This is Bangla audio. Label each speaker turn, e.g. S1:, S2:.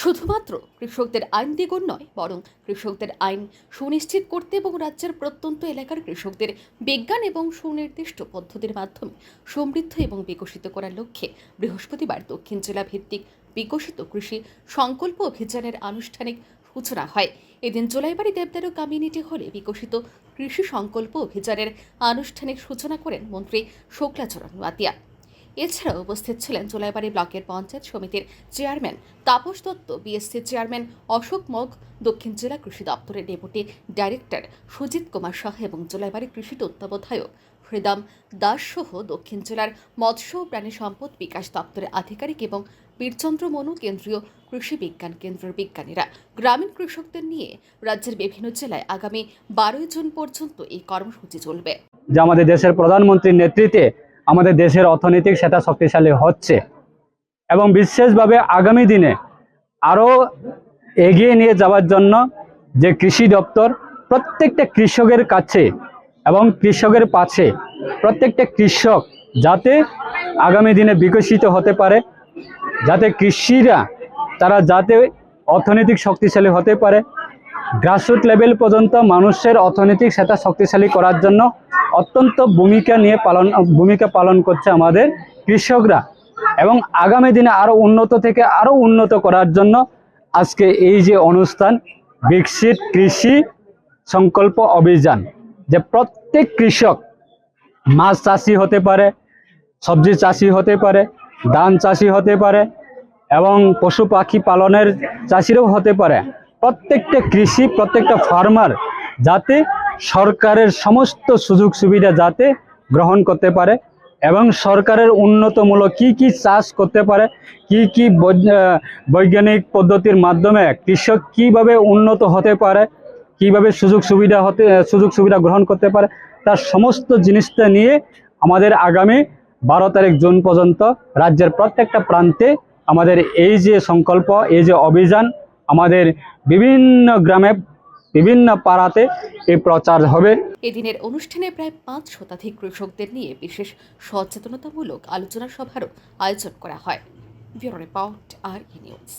S1: শুধুমাত্র কৃষকদের আইন দ্বিগুণ নয়, বরং কৃষকদের আইন সুনিশ্চিত করতে এবং রাজ্যের প্রত্যন্ত এলাকার কৃষকদের বিজ্ঞান এবং সুনির্দিষ্ট পদ্ধতির মাধ্যমে সমৃদ্ধ এবং বিকশিত করার লক্ষ্যে বৃহস্পতিবার দক্ষিণ জেলা ভিত্তিক বিকশিত কৃষি সংকল্প অভিযানের আনুষ্ঠানিক সূচনা হয়। এদিন জোলাইবাড়ি দেবদারু কমিউনিটি হলে বিকশিত কৃষি সংকল্প অভিযানের আনুষ্ঠানিক সূচনা করেন মন্ত্রী শোকলাচরণ মাতিয়া। এছাড়াও উপস্থিত ছিলেন জোলাইবাড়ি ব্লকের পঞ্চায়েত সমিতির chairman Tapas Dutta BSC chairman Ashok Mag, দক্ষিণ জেলা কৃষি দপ্তরের ডেপুটি ডাইরেক্টর সুজিত কুমার শাহ এবং জোলাইবাড়ি কৃষি তত্ত্বাবধায়ক হৃদাম দাস সহ দক্ষিণ জেলার মৎস্য ও প্রাণী সম্পদ বিকাশ দপ্তরের আধিকারিক এবং বীরচন্দ্র মনু কেন্দ্রীয় কৃষি বিজ্ঞান কেন্দ্রের বিজ্ঞানীরা। গ্রামীণ কৃষকদের নিয়ে রাজ্যের বিভিন্ন জেলায় আগামী বারোই জুন পর্যন্ত এই কর্মসূচি চলবে।
S2: যে আমাদের দেশের প্রধানমন্ত্রীর নেতৃত্বে আমাদের দেশের অর্থনৈতিক সেটা শক্তিশালী হচ্ছে। এবং বিশেষভাবে আগামী দিনে আরও এগিয়ে নিয়ে যাওয়ার জন্য যে কৃষি দপ্তর প্রত্যেকটা কৃষকের কাছে এবং কৃষকের পাশে প্রত্যেকটা কৃষক যাতে আগামী দিনে বিকশিত হতে পারে, যাতে কৃষিরা, তারা যাতে অর্থনৈতিক শক্তিশালী হতে পারে গ্রাসরুট লেভেল পর্যন্ত মানুষের অর্থনৈতিক সেটা শক্তিশালী করার জন্য অত্যন্ত ভূমিকা নিয়ে পালন, ভূমিকা পালন করছে আমাদের কৃষকরা। এবং আগামী দিনে আরও উন্নত থেকে আরও উন্নত করার জন্য আজকে এই যে অনুষ্ঠান, বিকশিত কৃষি সংকল্প অভিযান, যে প্রত্যেক কৃষক মাছ চাষি হতে পারে, সবজি চাষি হতে পারে, ধান চাষি হতে পারে, এবং পশু পাখি পালনের চাষিরাও হতে পারে। প্রত্যেকটা কৃষি, প্রত্যেকটা ফার্মার যাতে সরকারের সমস্ত সুযোগ সুবিধা যাতে গ্রহণ করতে পারে এবং সরকারের উন্নতমূলক কি কি চাষ করতে পারে, কি কি বৈজ্ঞানিক পদ্ধতির মাধ্যমে কৃষক কীভাবে উন্নত হতে পারে, কীভাবে সুযোগ সুবিধা হতে, সুযোগ সুবিধা গ্রহণ করতে পারে, তার সমস্ত জিনিসটা নিয়ে আমাদের আগামী বারো তারিখ জুন পর্যন্ত রাজ্যের প্রত্যেকটা প্রান্তে আমাদের এই যে সংকল্প, এই যে অভিযান আমাদের বিভিন্ন গ্রামে, বিভিন্ন পাড়াতে এই প্রচার হবে।
S1: এদিনের অনুষ্ঠানে প্রায় পাঁচ শতাধিক কৃষকদের নিয়ে বিশেষ সচেতনতামূলক আলোচনা সভারও আয়োজন করা হয়। Bureau report R news.